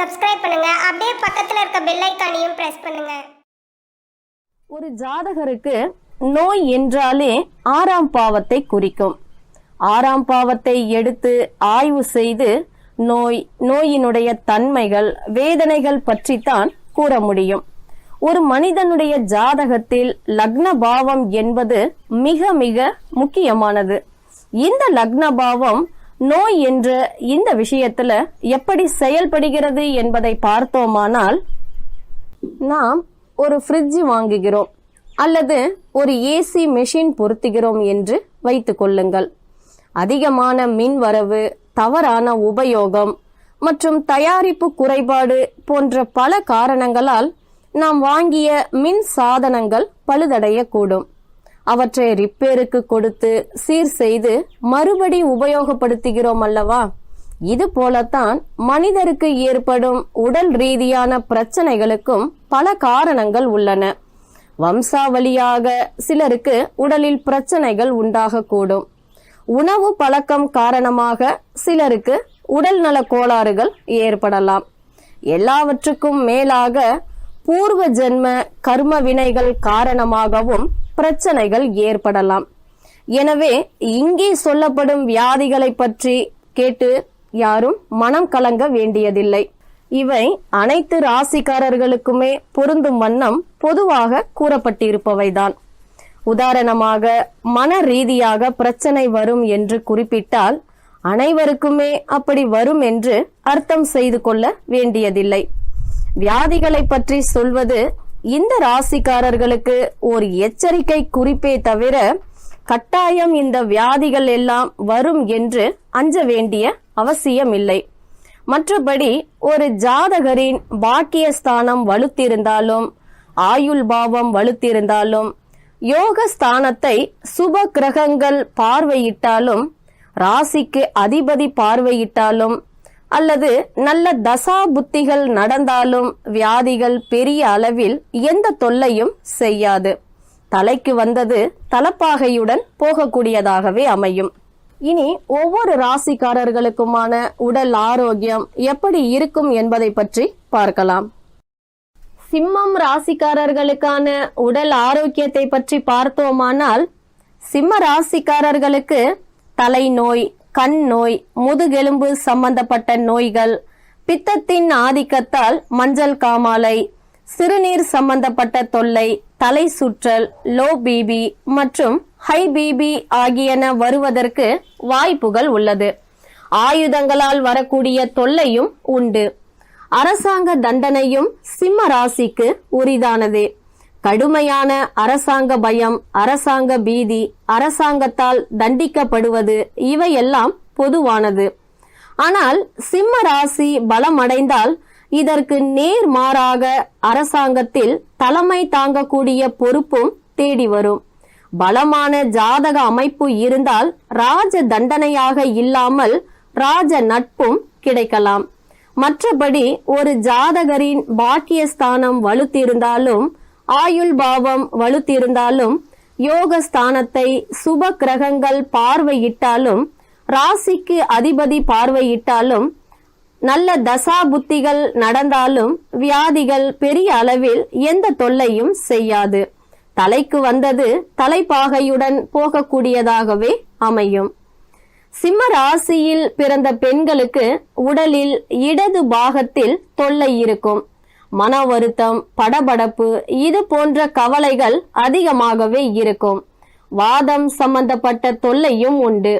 Subscribe பண்ணுங்க. அப்படியே பக்கத்துல இருக்க பெல் ஐக்கானையும் பிரஸ் பண்ணுங்க. ஒரு ஜாதகருக்கு நோய் என்றாலே ஆறாம் பாவத்தை குறிக்கும். ஆறாம் பாவத்தை எடுத்து ஆய்வு செய்து நோய் நோயினுடைய தன்மைகள் வேதனைகள் பற்றித்தான் கூற முடியும். ஒரு மனிதனுடைய ஜாதகத்தில் லக்ன பாவம் என்பது மிக மிக முக்கியமானது. இந்த லக்ன பாவம் நோய் என்ற இந்த விஷயத்துல எப்படி செயல்படுகிறது என்பதை பார்த்தோமானால் நாம் ஒரு ஃப்ரிட்ஜ் வாங்குகிறோம் அல்லது ஒரு ஏசி மெஷின் பொருத்துகிறோம் என்று வைத்துக் கொள்ளுங்கள். அதிகமான மின் வரவு தவறான உபயோகம் மற்றும் தயாரிப்பு குறைபாடு போன்ற பல காரணங்களால் நாம் வாங்கிய மின் சாதனங்கள் பழுதடையக்கூடும். அவற்றை ரிப்பேருக்கு கொடுத்து சீர் செய்து மறுபடி உபயோகப்படுத்துகிறோம் அல்லவா? இது போலத்தான் மனிதருக்கு ஏற்படும் உடல் ரீதியான பிரச்சனைகளுக்கும் பல காரணங்கள் உள்ளன. வம்சாவளியாக சிலருக்கு உடலில் பிரச்சனைகள் உண்டாகக்கூடும். உணவு பழக்கம் காரணமாக சிலருக்கு உடல் நல கோளாறுகள் ஏற்படலாம். எல்லாவற்றுக்கும் மேலாக பூர்வ ஜென்ம கர்ம வினைகள் காரணமாகவும் பிரச்சனைகள் ஏற்படலாம். எனவே இங்கே சொல்லப்படும் வியாதிகளை பற்றி கேட்டு யாரும் மனம் கலங்க வேண்டியதில்லை. இவை அனைத்து ராசிக்காரர்களுக்குமே பொருந்தும் வண்ணம் பொதுவாக கூறப்பட்டிருப்பவைதான். உதாரணமாக மன ரீதியாக பிரச்சனை வரும் என்று குறிப்பிட்டால் அனைவருக்குமே அப்படி வரும் என்று அர்த்தம் செய்து கொள்ள வேண்டியதில்லை. வியாதிகளை பற்றி சொல்வது இந்த ராசிக்காரர்களுக்கு ஒரு எச்சரிக்கை குறிப்பே தவிர கட்டாயம் இந்த வியாதிகள் எல்லாம் வரும் என்று அஞ்ச வேண்டிய அவசியம் இல்லை மற்றபடி ஒரு ஜாதகரின் பாக்கியஸ்தானம் வலுத்திருந்தாலும் ஆயுள் பாவம் வலுத்திருந்தாலும் யோக ஸ்தானத்தை சுப கிரகங்கள் பார்வையிட்டாலும் ராசிக்கு அதிபதி பார்வையிட்டாலும் அல்லது நல்ல தசா புத்திகள் நடந்தாலும் வியாதிகள் பெரிய அளவில் எந்த தொல்லையும் செய்யாது. தலைக்கு வந்தது தலப்பாகையுடன் போகக்கூடியதாகவே அமையும். இனி ஒவ்வொரு ராசிக்காரர்களுக்குமான உடல் ஆரோக்கியம் எப்படி இருக்கும் என்பதை பற்றி பார்க்கலாம். சிம்மம் ராசிக்காரர்களுக்கான உடல் ஆரோக்கியத்தை பற்றி பார்த்தோமானால் சிம்ம ராசிக்காரர்களுக்கு தலைநோய் கண் நோய் முதுகெலும்பு சம்பந்தப்பட்ட நோய்கள் பித்தத்தின் ஆதிக்கத்தால் மஞ்சள் காமாலை சிறுநீர் சம்பந்தப்பட்ட தொல்லை தலை சுற்றல் லோ பிபி மற்றும் ஹை பிபி ஆகியன வருவதற்கு வாய்ப்புகள் உள்ளது. ஆயுதங்களால் வரக்கூடிய தொல்லையும் உண்டு. அரசாங்க தண்டனையும் சிம்ம ராசிக்கு உரிதானது. கடுமையான அரசாங்க பயம் அரசாங்க பீதி அரசாங்கத்தால் தண்டிக்கப்படுவது இவையெல்லாம் பொதுவானது. ஆனால் சிம்ம ராசி பலமடைந்தால் இதற்கு நேர் மாறாக அரசாங்கத்தில் தலைமை தாங்கக்கூடிய பொறுப்பும் தேடி வரும். பலமான ஜாதக அமைப்பு இருந்தால் ராஜ தண்டனையாக இல்லாமல் ராஜ நட்பும் கிடைக்கலாம். மற்றபடி ஒரு ஜாதகரின் பாக்கியஸ்தானம் வலுத்திருந்தாலும் ஆயுள் பாவம் வலுத்திருந்தாலும் யோக ஸ்தானத்தை சுப கிரகங்கள் பார்வையிட்டாலும் ராசிக்கு அதிபதி பார்வையிட்டாலும் நல்ல தசா புத்திகள் நடந்தாலும் வியாதிகள் பெரிய அளவில் எந்த தொல்லையும் செய்யாது. தலைக்கு வந்தது தலைப்பாகையுடன் போகக்கூடியதாகவே அமையும். சிம்ம ராசியில் பிறந்த பெண்களுக்கு உடலில் இடது பாகத்தில் தொல்லை இருக்கும். மன வருத்தம் படபடப்பு இது போன்ற கவலைகள் அதிகமாகவே இருக்கும். வாதம் சம்பந்தப்பட்ட தொல்லையும் உண்டு.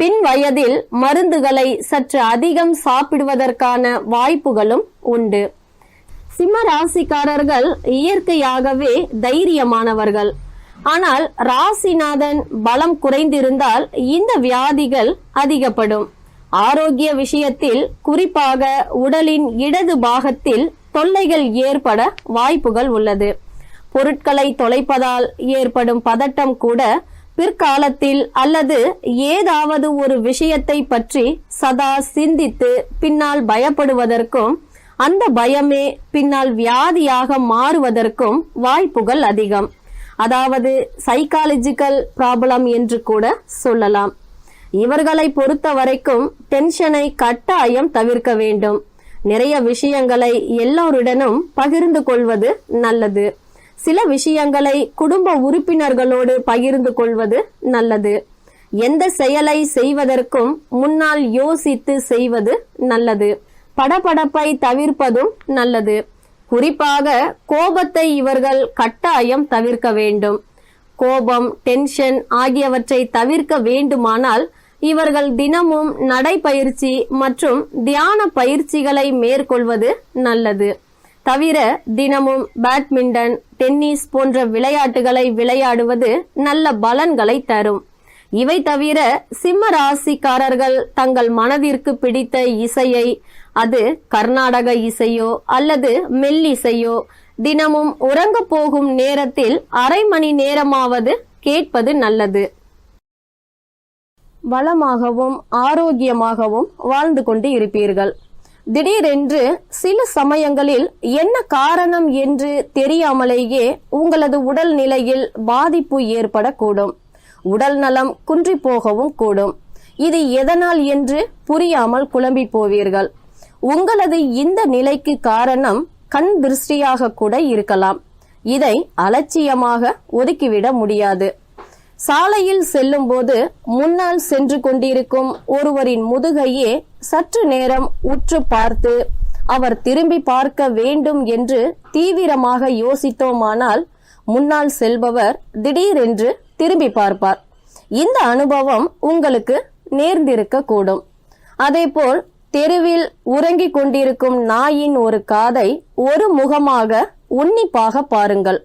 பின் வயதில் மருந்துகளை சற்று அதிகம் சாப்பிடுவதற்கான வாய்ப்புகளும் உண்டு. சிம்ம ராசிக்காரர்கள் இயற்கையாகவே தைரியமானவர்கள். ஆனால் ராசிநாதன் பலம் குறைந்திருந்தால் இந்த வியாதிகள் அதிகப்படும். ஆரோக்கிய விஷயத்தில் குறிப்பாக உடலின் இடது பாகத்தில் தொல்லைகள் ஏற்பட வாய்ப்புகள் உள்ளது. பொருட்களை தொலைப்பதால் ஏற்படும் பதட்டம் கூட பிற்காலத்தில் அல்லது ஏதாவது ஒரு விஷயத்தை பற்றி சதா சிந்தித்து பின்னால் பயப்படுவதற்கும் அந்த பயமே பின்னால் வியாதியாக மாறுவதற்கும் வாய்ப்புகள் அதிகம். அதாவது சைக்காலஜிக்கல் ப்ராப்ளம் என்று கூட சொல்லலாம். இவர்களை பொறுத்த வரைக்கும் டென்ஷனை கட்டாயம் தவிர்க்க வேண்டும். நிறைய விஷயங்களை எல்லோருடனும் பகிர்ந்து கொள்வது நல்லது. சில விஷயங்களை குடும்ப உறுப்பினர்களோடு பகிர்ந்து கொள்வது நல்லது. எந்த செயலை செய்வதற்கும் முன்னால் யோசித்து செய்வது நல்லது. படபடப்பை தவிர்ப்பதும் நல்லது. குறிப்பாக கோபத்தை இவர்கள் கட்டாயம் தவிர்க்க வேண்டும். கோபம் டென்ஷன் ஆகியவற்றை தவிர்க்க வேண்டுமானால் இவர்கள் தினமும் நடைப்பயிற்சி மற்றும் தியான பயிற்சிகளை மேற்கொள்வது நல்லது. தவிர தினமும் பேட்மிண்டன் டென்னிஸ் போன்ற விளையாட்டுகளை விளையாடுவது நல்ல பலன்களை தரும். இவை தவிர சிம்ம ராசிக்காரர்கள் தங்கள் மனதிற்கு பிடித்த இசையை அது கர்நாடக இசையோ அல்லது மெல்லிசையோ தினமும் உறங்க போகும் நேரத்தில் அரை மணி நேரமாவது கேட்பது நல்லது. வளமாகவும் ஆரோக்கியமாகவும் வாழ்ந்து கொண்டு இருப்பீர்கள். திடீரென்று சில சமயங்களில் என்ன காரணம் என்று தெரியாமலேயே உங்களது உடல் நிலையில் பாதிப்பு ஏற்படக்கூடும். உடல் நலம் குன்றி போகவும் கூடும். இது எதனால் என்று புரியாமல் குழம்பி போவீர்கள். உங்களது இந்த நிலைக்கு காரணம் கண் திருஷ்டியாக கூட இருக்கலாம். இதை அலட்சியமாக ஒதுக்கிவிட முடியாது. சாலையில் செல்லும்போது முன்னால் சென்று கொண்டிருக்கும் ஒருவரின் முதுகையே சற்று நேரம் உற்று பார்த்து அவர் திரும்பி பார்க்க வேண்டும் என்று தீவிரமாக யோசித்தோமானால் முன்னால் செல்பவர் திடீரென்று திரும்பி பார்ப்பார். இந்த அனுபவம் உங்களுக்கு நேர்ந்திருக்க கூடும் அதேபோல் தெருவில் உறங்கிக் கொண்டிருக்கும் நாயின் ஒரு காதை ஒரு முகமாக உன்னிப்பாக பாருங்கள்.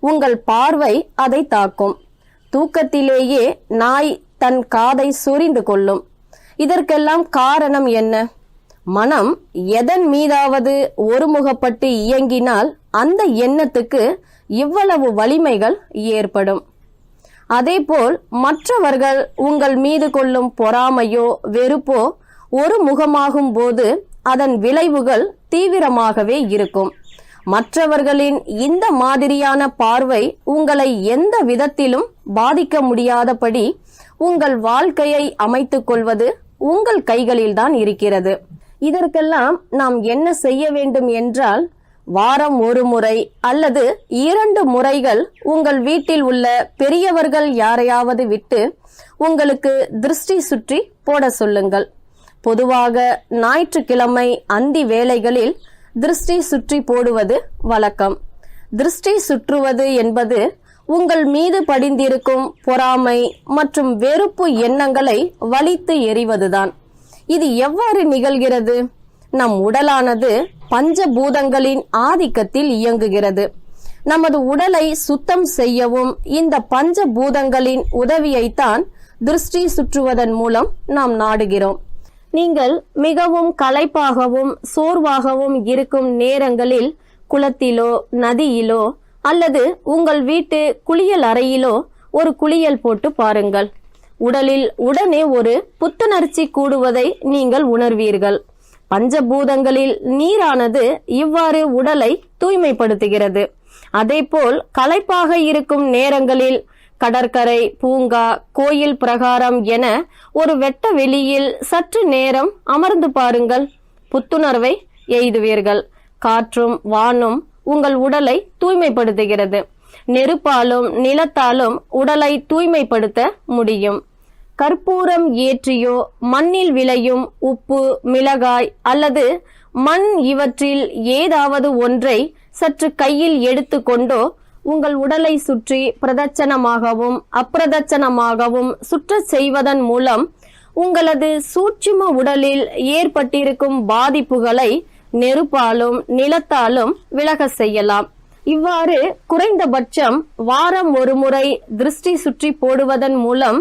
உங்கள் பார்வை அதை தாக்கும். தூக்கத்திலேயே நாய் தன் காதை சொரிந்து கொள்ளும். இதற்கெல்லாம் காரணம் என்ன? மனம் எதன் மீதாவது ஒருமுகப்பட்டு இயங்கினால் அந்த எண்ணத்துக்கு இவ்வளவு வலிமைகள் ஏற்படும். அதேபோல் மற்றவர்கள் உங்கள் மீது கொள்ளும் பொறாமையோ வெறுப்போ ஒரு முகமாகும் போது அதன் விளைவுகள் தீவிரமாகவே இருக்கும். மற்றவர்களின் இந்த மாதிரியான பார்வை உங்களை எந்த விதத்திலும் பாதிக்க முடியாதபடி உங்கள் வாழ்க்கையை அமைத்துக் கொள்வது உங்கள் கைகளில்தான் இருக்கிறது. இதற்கெல்லாம் நாம் என்ன செய்ய வேண்டும் என்றால் வாரம் ஒரு முறை அல்லது இரண்டு முறைகள் உங்கள் வீட்டில் உள்ள பெரியவர்கள் யாரையாவது விட்டு உங்களுக்கு திருஷ்டி சுற்றி போட சொல்லுங்கள். பொதுவாக ஞாயிற்றுக்கிழமை அந்தி வேளைகளில் திருஷ்டி சுற்றி போடுவது வழக்கம். திருஷ்டி சுற்றுவது என்பது உங்கள் மீது படிந்திருக்கும் பொறாமை மற்றும் வெறுப்பு எண்ணங்களை வலித்து எறிவதுதான். இது எவ்வாறு நிகழ்கிறது? நம் உடலானது பஞ்சபூதங்களின் ஆதிக்கத்தில் இயங்குகிறது. நமது உடலை சுத்தம் செய்யவும் இந்த பஞ்சபூதங்களின் உதவியைத்தான் திருஷ்டி சுற்றுவதன் மூலம் நாம் நாடுகிறோம். நீங்கள் மிகவும் களைப்பாகவும் சோர்வாகவும் இருக்கும் நேரங்களில் குளத்திலோ நதியிலோ அல்லது உங்கள் வீட்டு குளியல் அறையிலோ ஒரு குளியல் போட்டு பாருங்கள். உடலில் உடனே ஒரு புத்துணர்ச்சி கூடுவதை நீங்கள் உணர்வீர்கள். பஞ்சபூதங்களில் நீரானது இவ்வாறு உடலை தூய்மைப்படுத்துகிறது. அதேபோல் களைப்பாக இருக்கும் நேரங்களில் கடற்கரை பூங்கா கோயில் பிரகாரம் என ஒரு வெட்ட வெளியில் சற்று நேரம் அமர்ந்து பாருங்கள். புத்துணர்வை எய்துவீர்கள். காற்றும் வானும் உங்கள் உடலை தூய்மைப்படுத்துகிறது. நெருப்பாலும் நிலத்தாலும் உடலை தூய்மைப்படுத்த முடியும். கற்பூரம் ஏற்றியோ மண்ணில் விளையும் உப்பு மிளகாய் அல்லது மண் இவற்றில் ஏதாவது ஒன்றை சற்று கையில் எடுத்துக்கொண்டோ உங்கள் உடலை சுற்றி பிரதட்சணமாகவும் அப்பிரதட்சணமாகவும் சுற்றச் செய்வதன் மூலம் உங்களது சூட்சும உடலில் ஏற்பட்டிருக்கும் பாதிப்புகளை நெருப்பாலும் நிலத்தாலும் விலக செய்யலாம். இவ்வாறு குறைந்தபட்சம் வாரம் ஒரு முறை திருஷ்டி சுற்றி போடுவதன் மூலம்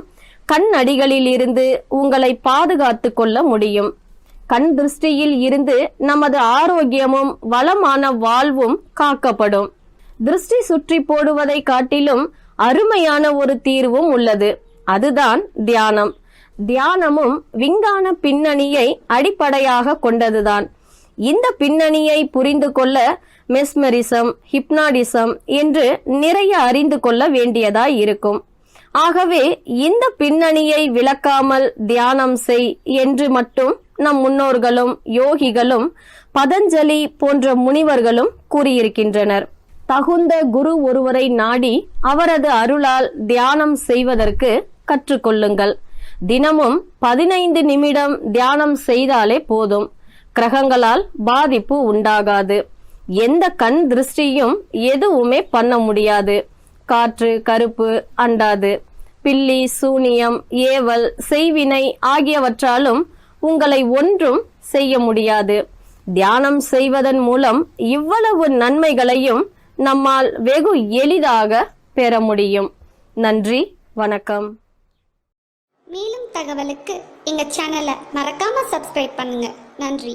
கண் அடிகளில் இருந்து உங்களை பாதுகாத்து கொள்ள முடியும். கண் திருஷ்டியில் இருந்து நமது ஆரோக்கியமும் வளமான வாழ்வும் காக்கப்படும். திருஷ்டி சுற்றி போடுவதை காட்டிலும் அருமையான ஒரு தீர்வும் உள்ளது. அதுதான் தியானம். தியானமும் விஞ்ஞான பின்னணியை அடிப்படையாக கொண்டதுதான். இந்த பின்னணியை புரிந்து கொள்ள மெஸ்மரிசம் ஹிப்னாடிசம் என்று நிறைய அறிந்து கொள்ள வேண்டியதாய் இருக்கும். ஆகவே இந்த பின்னணியை விளக்காமல் தியானம் செய் என்று மட்டும் நம் முன்னோர்களும் யோகிகளும் பதஞ்சலி போன்ற முனிவர்களும் கூறியிருக்கின்றனர். தகுந்த குரு ஒருவரை நாடி அவரது அருளால் தியானம் செய்வதற்கு கற்றுக்கொள்ளுங்கள். தினமும் பதினைந்து நிமிடம் தியானம் செய்தாலே போதும். கிரகங்களால் பாதிப்பு உண்டாகாது. எந்த கண் திருஷ்டியும் எதுவுமே பண்ண முடியாது. காற்று கருப்பு அண்டாது. பில்லி சூனியம் ஏவல் செய்வினை ஆகியவற்றாலும் உங்களை ஒன்றும் செய்ய முடியாது. தியானம் செய்வதன் மூலம் இவ்வளவு நன்மைகளையும் நம்மால் வெகு எளிதாக பெற முடியும். நன்றி வணக்கம். மேலும் தகவலுக்கு எங்க சேனலை மறக்காம சப்ஸ்கிரைப் பண்ணுங்க. நன்றி.